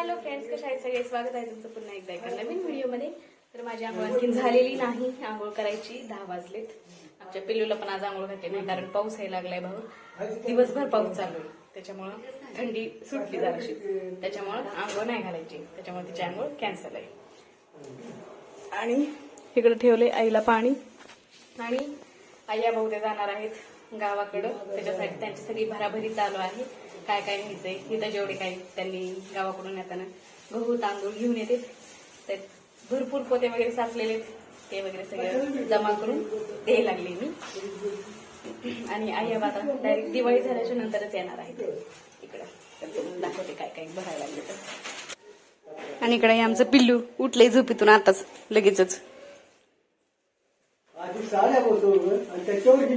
Hello friends कशा आहेत सगळे? स्वागत आहे तुमचं पुन्हा एकदा एका नवीन व्हिडिओमध्ये. तर माझी आंघोळ आणखी झालेली नाही. आंघोळ करायची दहा वाजलेत. आमच्या पिल्लूला पण आज आंघोळ घातली नाही कारण पाऊस यायला लागलाय भाऊ. दिवसभर पाऊस चालू आहे. त्याच्यामुळं थंडी सुटली जराशी. त्याच्यामुळं आंघोळ नाही घालायची. त्याच्यामुळे तिची आंघोळ कॅन्सल आहे. आणि इकडे ठेवले आईला पाणी. आणि आया भाऊ ते जाणार आहेत गावाकडं. त्याच्यासाठी त्यांची सगळी भराभरी चालू आहे. काय काय घ्यायचंय? तिथं जेवढे काही त्यांनी गावाकडून येताना गहू तांदूळ घेऊन येते. तर भरपूर पोते वगैरे साचलेले आहेत. ते वगैरे सगळं जमा करून द्यायला लागले मी. आणि आई आता डायरेक्ट दिवाळी झाल्याच्या नंतरच येणार आहेत. इकडं. तर दाखवते काय काय भरायला लागले तर. आणि इकडे आमचं पिल्लू उठलंय झोपीतून आताच लगेचच. आधी साड्या बसवलं आणि त्याच्यावर ही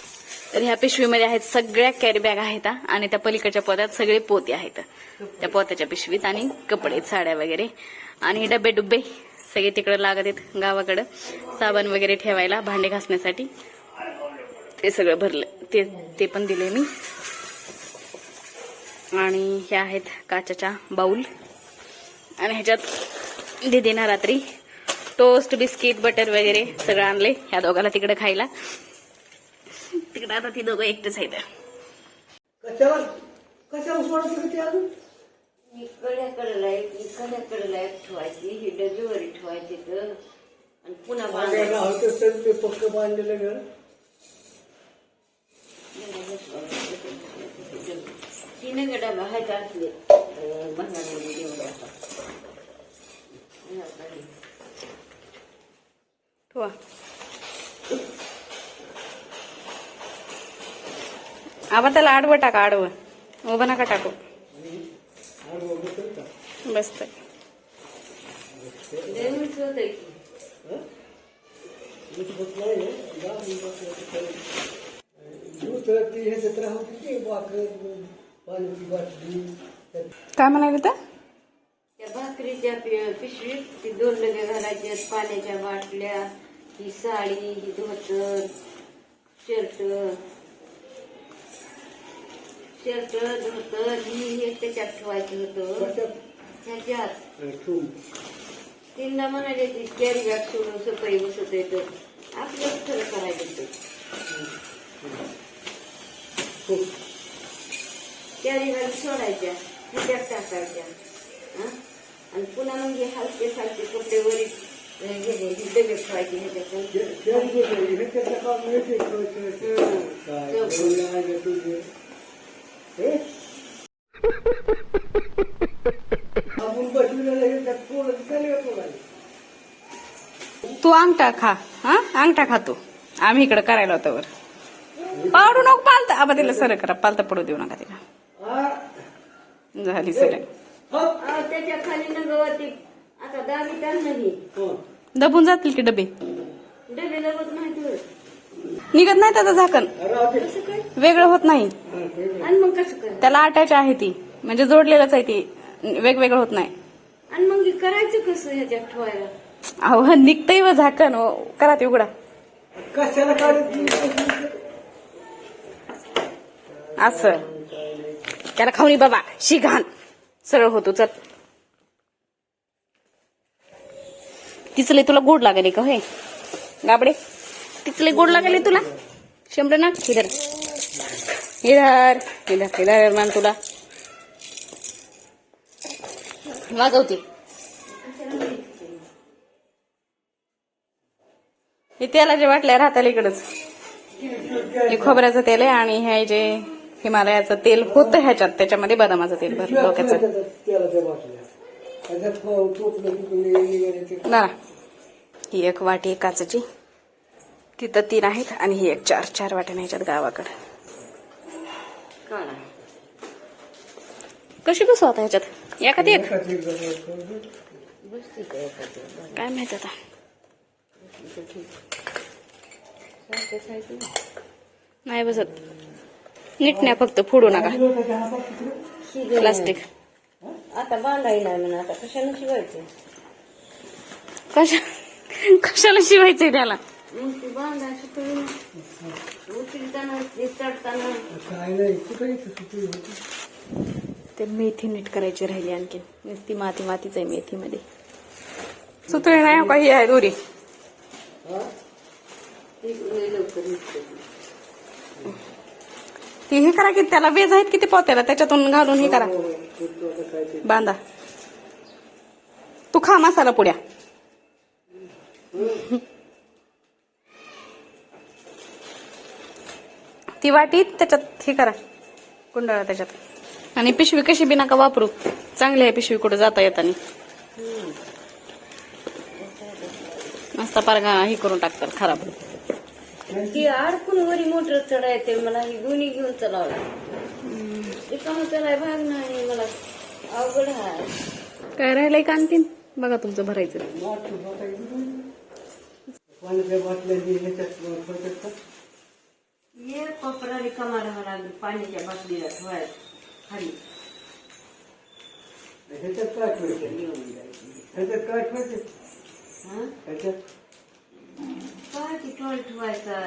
तर ह्या पिशवीमध्ये आहेत सगळ्या कॅरी बॅग आहेत आणि त्या पलीकडच्या पोत्यात सगळे पोते आहेत. त्या पोत्याच्या पिशवीत आणि कपडे साड्या वगैरे. आणि डबे डुबे सगळे तिकडे लागत आहेत गावाकडं. साबण वगैरे ठेवायला भांडे घासण्यासाठी. ते सगळं भरलं. ते ते पण दिले मी. आणि हे आहेत काचाच्या बाऊल. आणि ह्याच्यात दिदीना रात्री टोस्ट बिस्किट बटर वगैरे सगळं आणले ह्या दोघाला तिकडे खायला. तिकडे आता ती दोघं एकटेच आहेत. कशाला? कशाला सोडायचं ते अजून? कड्याकडला एक कड्याकडला एक ठेवायची ही डबीवर ठेवायची तर. आणि पुन्हा गावाचं तर ते पक्क बांधलेलं घर. तीन गडा बाहेर असले बंधामध्ये एवढे ठेवा. आबा त्याला आडवं टाका आडवं. उभं नका टाकू. का? बसत ती काय म्हणाले त्या भाकरीच्या पि- पिशवीत ती दोन डबे घालायचे पाण्याच्या बाटल्या ही साडी ही धोतर शर्ट शर्ट धोतर ही हे त्याच्यात ठेवायचं होतं ठेवून. तीनदा म्हणाले की कॅरी बॅग सोडून सकाळी बसत येतं आपलंच खरं करायचं ते. कॅरी बॅग सोडायच्या ह्याच्यात टाकायच्या हं? आणि पुन्हा हे हलके सारखे कपडे वरील हे डबे ठेवायचे ह्याच्यात ते- ते ते- हे तू अंगठा खा हा? अंगठा खा तू. आम्ही इकडे करायला होतो वर. पाडू नको पालता. आबा तिला सर करा. पालता पडू देऊ नका तिला? झाली सर त्याच्याखाली आता दहावी हं. दबून जातील की डबे? डबे लगत नाही निघत नाही त्याचं झाकण. वेगळं होत नाही. हं. आणि मग कसं त्याला अटॅच आहे ती. म्हणजे जोडलेलंच आहे ती. वेगवेगळं होत नाही. आणि मग हे करायचं कसं ह्याच्यात ठेवायला? अहो निघतंय व झाकण. ओ, करा ते उघडा. असं. त्याला खाऊनी बाबा. शी घाण. सरळ होतो चल. तिचले तुला गोड लागेल का होय गाबडे. तिचले गोड लागेल तुला? शंभर ना? इधर. इधर. इधर इधर मान तुला. वाजवते. हे तेलाच्या बाटल्या राहताल इकडच. हे खोबऱ्याचं तेल आहे आणि हे जे हिमालयाचं तेल होतं ह्याच्यात त्याच्यामध्ये बदामाचं तेल भरलं डोक्याचं. ना. ही एक वाटी काचेची. तिथं तीन आहेत आणि ही एक चार चार वाट्या ह्याच्यात गावाकडे. कशी बसू आता ह्याच्यात? एखादी एक काय माहीत आता? नाही बसत. नीट नाही फक्त फोडू नका. प्लास्टिक. आता बांधायला म्हणा आता कशाने शिवायचं? कशा कशाला शिवायचंय त्याला? ते बांधायचं करून उचलताना ते चढताना काय नाही कुठे इथं सुटली होती. ते मेथी नीट करायची राहिली आणखी. नुसती माती मातीच आहे मेथीमध्ये. सुतळे नाही हो काही आहे दोरी. हा? ते हे करा की त्याला वेज आहेत किती पोत्याला? त्याच्यातून घालून हे करा. हो, ते. बांधा. तू खा मसाला पुड्या. ती वाटी त्याच्यात हे करा. कुंडाळा त्याच्यात. आणि पिशवी कशी बी नका वापरू. चांगली आहे पिशवी कुठं जाता येताना. मस्त पारगा हे करून टाकतात खराब. ती अडकून वरी मोटर चढायचे मला ही गुणी घेऊन चलावं रिकामं चलाय भाग नाही मला अवघड आहे काय राहिलंय का आणखीन? बघा तुमचं भरायचं. वाटतो आता इकडे. पाण्याच्या बाटल्या जे ह्याच्यात ठेवतात का? ये कोपरा रिकामा राहावा लागेल पाण्याच्या बाटलीला ठेवायचं खाली ह्याच्यात काय ठेवायचं येऊन जायचं ह्याच्यात काय ठेवायचं हं? ह्याच्यात काय ती टोळ ठेवायचा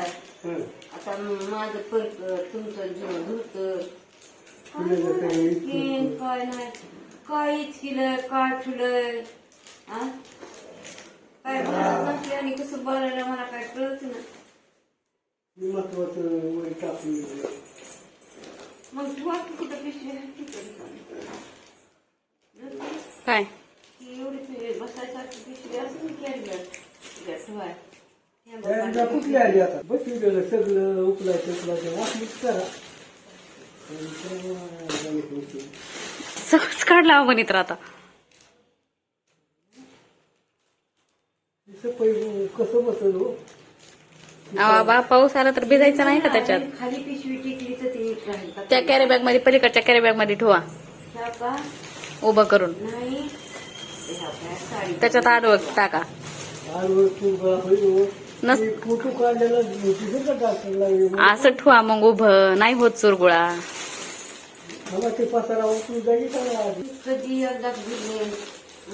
हं. आता माझं परक तुमचं जीवन धुत तुला जर काही काय काय नाही काहीच केलं काय ठुलंय आ? काय भरत नसले आणि कसं बोलायला मला काय कळत ना महत्वाचं वरी टाकून दिलं. मग ठेवा की कुठं पिशवी आहे तिकडे. काय? ती एवढी पिशवी बसायसारखी पिशवी असेल की कॅरीला तिला ठेवाय. हे बघ, त्यांना कुठली आली आता? बसविलेलं सगळं उकलायचं उकलायचं वाटलीच करा. आणि तेव्हा गणित होती. सगळंच काढला राहता तसं पहिले कसं बसल हो? बा पाऊस आला तर भिजायचं नाही का त्याच्यात? खाली पिशवी टेकली तर ती नीट राहील का? त्या कॅरी बॅगमध्ये पलीकडच्या कॅरी बॅगमध्ये ठेवा. ह्या का? उभं करून. नाही. ते ह्या काय साडी. त्याच्यात आडवं टाका. हो. नस- ते फोटो काढलेला तिथं का टाकलेला असं ठेवा मग उभं. नाही होत चुरगुळा. मला ते पसारा उचलून जाईल का? आधी कधी एकदा दिले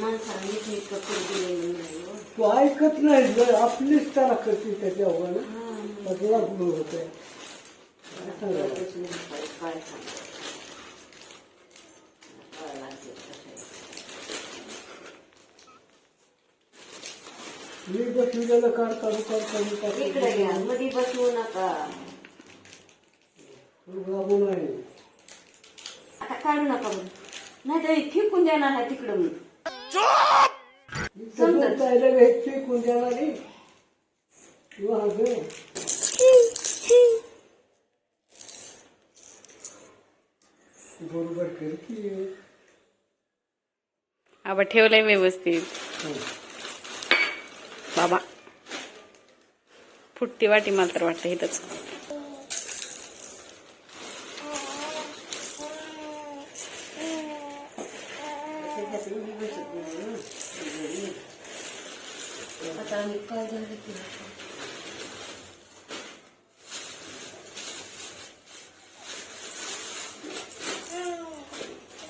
नीट कपडे दिले नाही हो. तू ऐकत नाही जर आपलीच तारा करते त्याच्यावर हा. सगळा गुण लागेल कशाला. मी बसविलेलं काढ काढू काढ काढू काढू मध्ये बसवू नका. बाबू नाही. आता काढू नका. नाही तर फेकून देणार आहे तिकडं मी. हे बरोबर आबा ठेवलंय व्यवस्थित. बाबा. फुटती वाटी मला तर वाटतं इथंच त्याच्यात उभी बसत नाही ना. आता आम्ही काय झालं की तोबा तोबा तोबा रे बाबा शाबाश बेटा उठ इथून. काय राहिलं आबाचं पण आता ते पण आता मी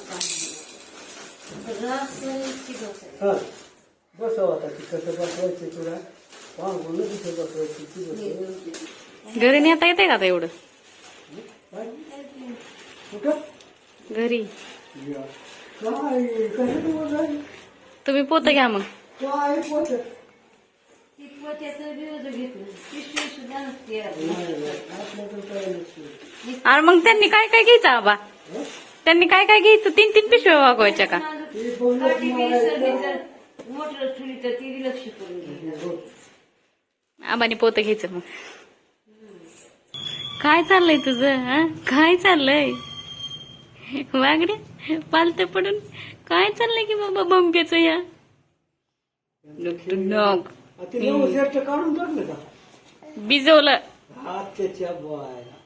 काढलं. रात्र इतकी डोक्याला. हा बसव आता ती कसं बसवायची तुला पांगून तिथं बसवायची ती बसव. तीन. घरी नेता येते का आता एवढं काय? कुठं. घरी तुम्ही पोत घ्या मग. आणि मग त्यांनी काय काय घ्यायचं आबा? त्यांनी काय काय घ्यायचं? तीन तीन पिशव्या वागवायच्या का? घ्यायचं आबाने पोत घ्यायचं मग. काय चाललंय तुझं हा? काय चाललंय? वागडे? पालत पडून. काय चाललंय की बाबा बंकेच या? हा बायला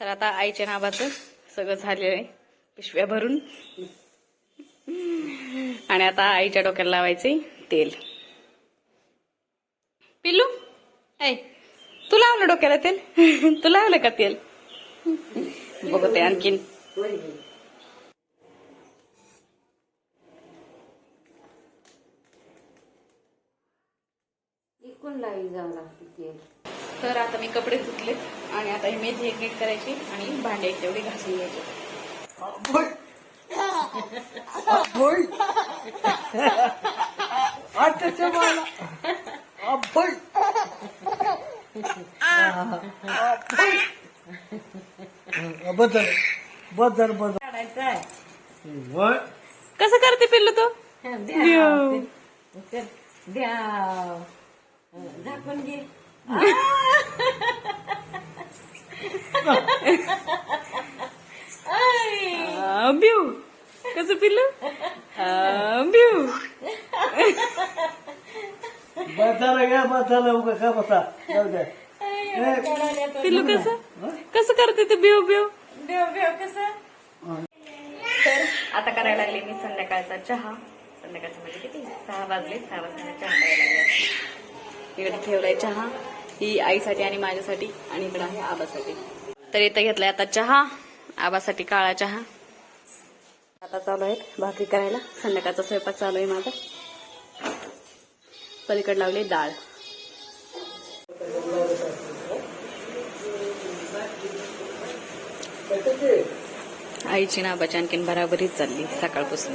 तर आता आईच्या नावाचं सगळं झालेलं आहे. पिशव्या भरून. आणि आता आईच्या डोक्याला लावायचे तेल. पिल्लू ऐ तू लावलं डोक्याला तेल? तू लावलं का तेल? बघते आणखीन. इकून लावी जावं लागते तेल तर आता मी कपडे धुतले आणि आता ही मेथी एक एक करायची आणि भांडे एक तेवढी घासून घ्यायची. बदल बदल बदल. कसं करते पिल्लू तो? द्या द्या. झाकून घे. ब्यू कसं पिल्लू ब्यू बसायला घ्या बसायला उगा का बसा. जाऊ द्या ए, पिल्लू कसं? कसं करते ते ब्यू ब्यू देव देव कसं? तर आता करायला लागले मी संध्याकाळचा चहा. संध्याकाळचं म्हणजे किती? सहा वाजले सहा वाजता चहा करायला लागले. इकडे ठेवलाय चहा. ही आईसाठी आणि माझ्यासाठी आणि इकडे आहे आबासाठी. तर इथं घेतलाय आता चहा आबासाठी काळा चहा. आता चालू आहेत भाकरी करायला. संध्याकाळचा स्वयंपाक चालू आहे माझा. पलीकडे लावली डाळ. आईची नाबाची आणखीन बराबरीच चालली सकाळपासून.